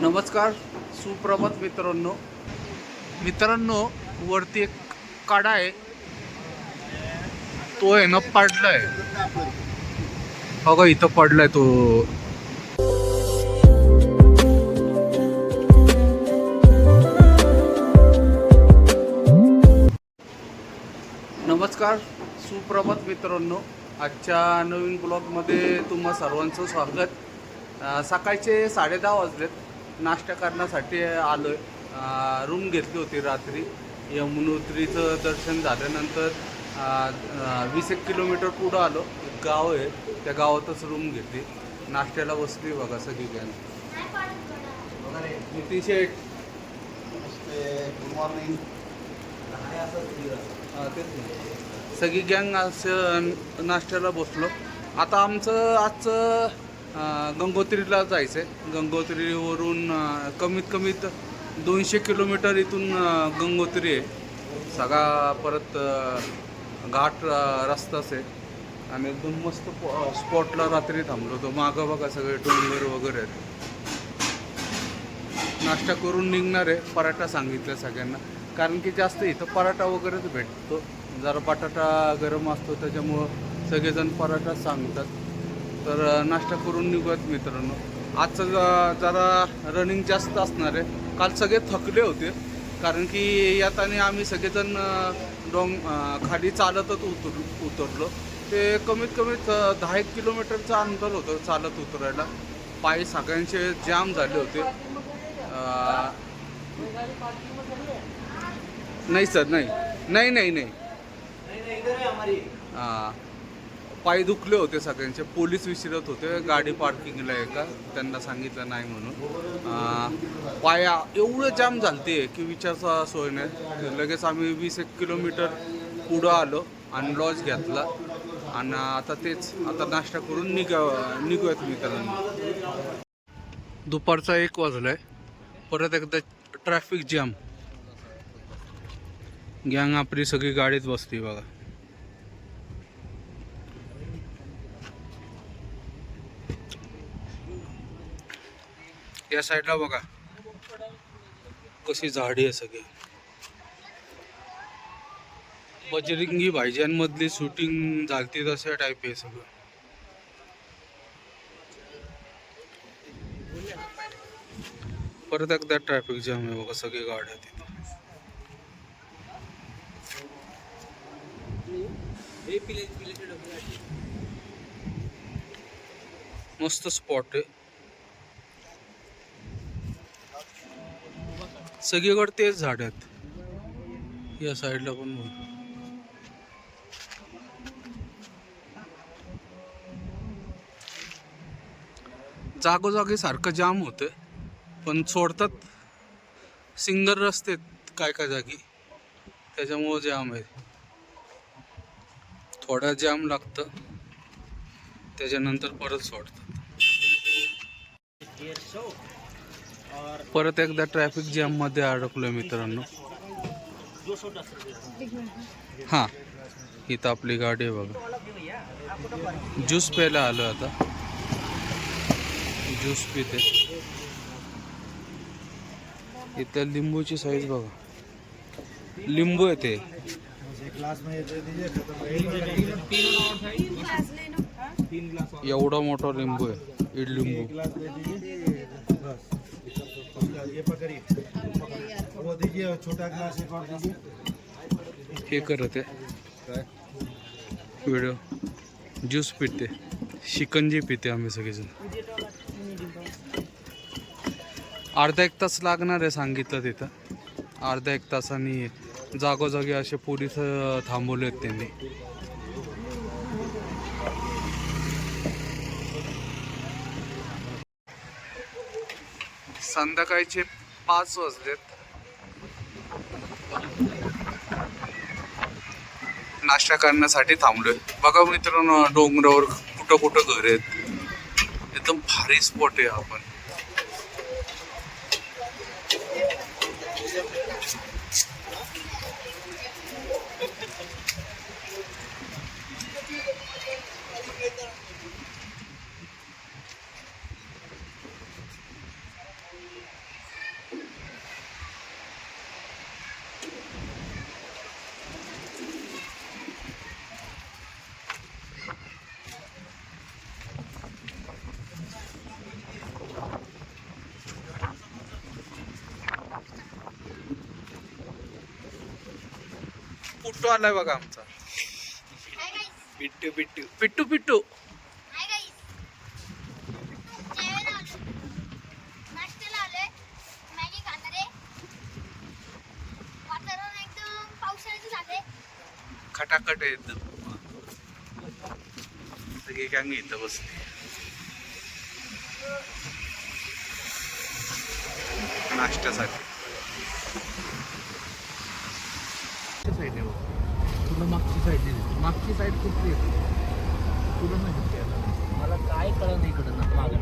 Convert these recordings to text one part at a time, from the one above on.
नमस्कार सुप्रभात मित्रांनो. मित्रांनो वरती एक काडा आहे. तो आहे ना पडलाय. बघा इथं पडलाय तो. नमस्कार सुप्रभात मित्रांनो. आजच्या नवीन ब्लॉगमध्ये तुम्हा सर्वांचं स्वागत. सकाळचे साडे दहा वाजलेत. नाश्ता करण्यासाठी आलो आहे रूम घेतली होती रात्री. यमुनोत्रीचं दर्शन झाल्यानंतर वीस एक किलोमीटर पुढं आलो. एक गाव आहे त्या गावातच रूम घेतली. नाश्त्याला बसली बघा सगळी gang Nitin Sheth good morning तेच सगळी गँग असं नाश्त्याला बसलो. आता आमचं आजचं गंगोत्रीला जायचं आहे गंगोत्रीवरून कमीत कमीत दोनशे किलोमीटर इथून गंगोत्री आहे. सगळा परत घाट रस्ताच आहे. आणि एकदम मस्त स्पॉटला रात्री थांबलो होतो. मागं बघा सगळे डोंगर वगैरे आहेत. नाश्ता करून निघणार आहे. पराठा सांगितला सगळ्यांना. कारण की जास्त इथं पराठा वगैरेच भेटतो. जरा बटाटा गरम असतो त्याच्यामुळं सगळेजण पराठाच सांगतात. तर नाश्ता करून निघूयात मित्रांनो. आजचं जरा रनिंग जास्त असणार आहे. काल सगळे थकले होते. कारण की याताने आम्ही सगळेजण डोंग खाली चालतच उतर उतरलो. ते कमीत कमीत अं, दहा एक किलोमीटरचं अंतर होतं चालत उतरायला. पाय सगळ्यांचे जाम झाले होते. नाही सर नाही. नाही नाही नाही. हां. पाय दुखले होते सगळ्यांचे. पोलीस विचारत होते गाडी पार्किंगला आहे का त्यांना सांगितलं नाही म्हणून. पाया पाय एवढं जाम झालते की विचारचा सोय नाही. लगेच आम्ही वीस एक किलोमीटर पुढं आलो आणि लॉज घेतला. आणि आता तेच आता नाश्ता करून निघा निघूयात मी मित्रांनो दुपारचा एक वाजलाय. परत एकदा ट्रॅफिक जाम. गँग आपली सगळी गाडीत बसते बघा. या साईडला बघा. कशी झाडी आहे सगळी. बजरंगी भाईजानमधली शूटिंग झालती तशा टाईप आहे सगळं. परत एकदा ट्रॅफिक जाम आहे बघा सगळी गाड्या तिथं. मस्त स्पॉट आहे. सगळीकडे तेच झाड आहेत. या साईडला पण बघ. जागोजागी सारखं जाम होतं पण सोडतात. सिंगल रस्ते आहेत काय काय जागी. त्याच्यामुळं जाम आहे. थोडा जाम लागतं. त्याच्यानंतर परत सोडतात. परत एकदा ट्रॅफिक जॅममध्ये अडकलोय मित्रांनो. हा इथं आपली गाडी आहे बघा. ज्यूस प्यायला आलो आता. ज्यूस पिते. इथं लिंबूची साईज बघा. लिंबू येते एवढा मोठा लिंबू आहे इड लिंबू. ये पकड़िए वो दीजिए छोटा ग्लास एक और दीजिए हे करत आहे. व्हिडिओ. ज्यूस पिते. शिकंजी पिते आम्ही सगळेजण. अर्धा एक तास लागणार आहे सांगितलं तिथं. अर्धा एक तासाने जागोजागी असे पोलीस थांबवले आहेत त्यांनी. संध्याकाळचे पाच वाजलेत. नाश्ता करण्यासाठी थांबलोय. बघा मित्रांनो डोंगरावर कुठं कुठं घर आहेत. एकदम भारी स्पॉट आहे आपण पुट्टू आलाय बघा आमचा? पिट्टू पिट्टू पिट्टू पिट्टू. हाय गाईस जेवण आलो. नाश्त्याला आलोय मॅगी खाणार आहे. वातावरण एकदम पावसाळ्याचं झालंय. खटाखट आहे एकदम सगळी गँग इथं बसली. नाश्त्यासाठी साईड मागची साईड दिली मागची साईड खूप आहे तुला माहिती मला काय कळलं नाही इकडं. ना मागं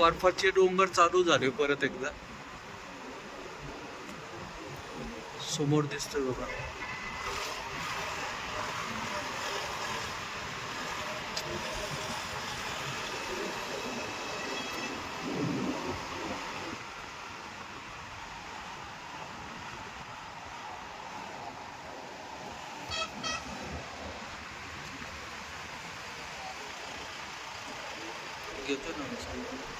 बर्फाचे डोंगर चालू झाले परत एकदा. समोर दिसतोय बघा. घेतो ना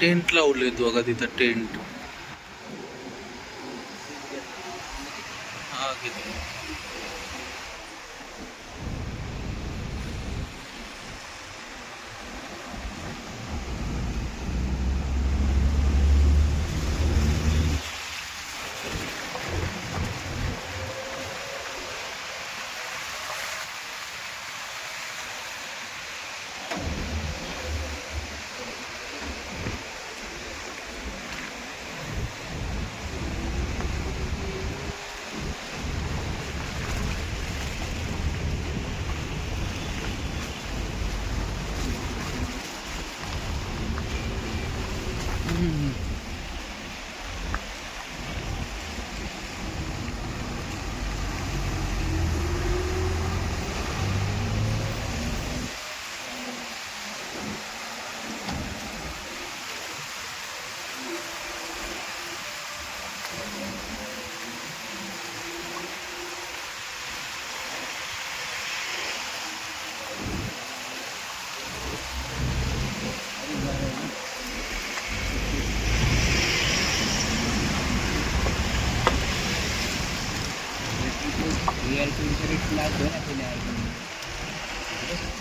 टेंट लावलेत बघा तिथं tent Kaya ito yung direct na doon at hinahin. Yes.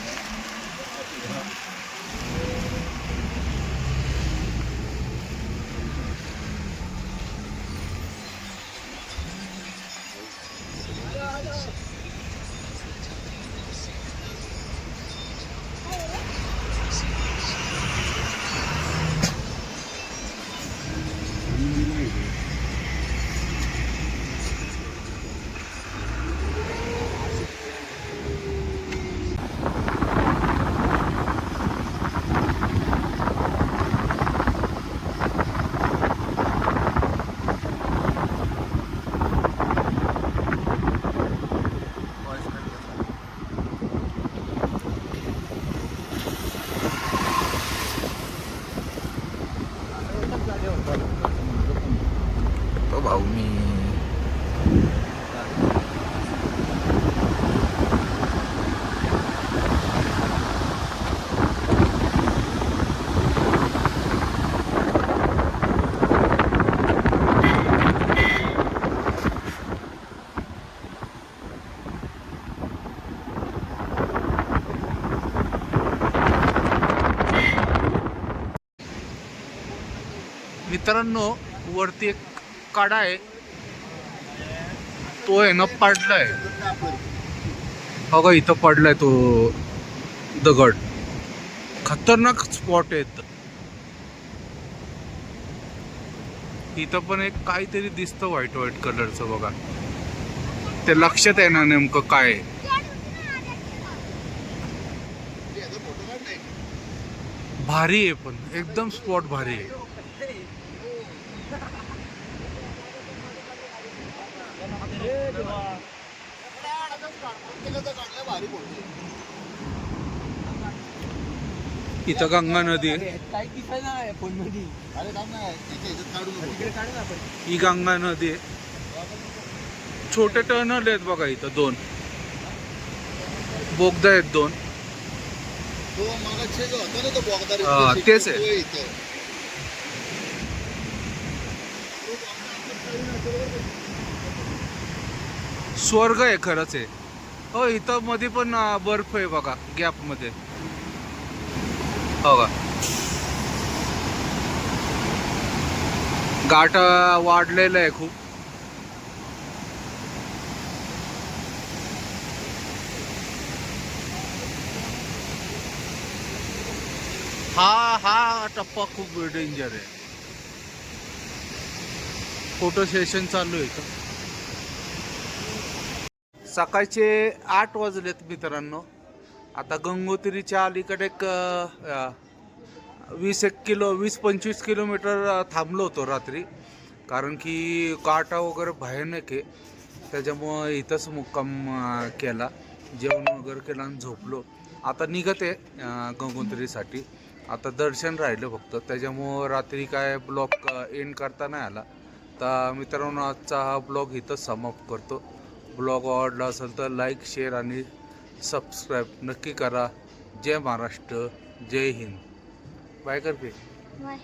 तो भाऊ मी मित्रांनो वरती एक काडा आहे. तो आहे ना पडलाय. अगं इथं पडलाय तो दगड. खतरनाक स्पॉट आहे इथं. इथं पण एक काहीतरी दिसतं व्हाईट व्हाईट कलरचं बघा. ते लक्षात येणार नेमकं काय आहे. भारी आहे पण. एकदम स्पॉट भारी आहे. इथं गंगा नदी. काही फोनमध्ये ही गंगा नदी. आहे छोटे टर्नल आहेत बघा इथं दोन. बोगदा आहेत दोन. हा, तेच आहे. स्वर्ग आहे खरंच आहे हो इथं मध्ये पण बर्फ आहे बघा गॅपमध्ये हो का गाठ वाढलेलं आहे खूप. हा हा टप्पा खूप डेंजर आहे. फोटो सेशन चालू आहे सकाळचे आठ वाजलेत मित्रांनो. आता गंगोत्रीच्या अलीकडे एक वीस एक किलो वीस पंचवीस किलोमीटर थांबलो होतो रात्री. कारण की काटा वगैरे भयानक आहे. त्याच्यामुळं इथंच मुक्काम केला. जेवण वगैरे केलं आणि झोपलो. आता निघत आहे गंगोत्रीसाठी. आता दर्शन राहिलं फक्त. त्याच्यामुळं रात्री काय ब्लॉक एंड करता नाही आला. तर मित्रांनो आजचा हा ब्लॉग इथंच समाप्त करतो. ब्लॉग आवडला असेल तर लाईक शेअर आणि सबस्क्राईब नक्की करा. जय महाराष्ट्र जय हिंद. बाय करते. बाय.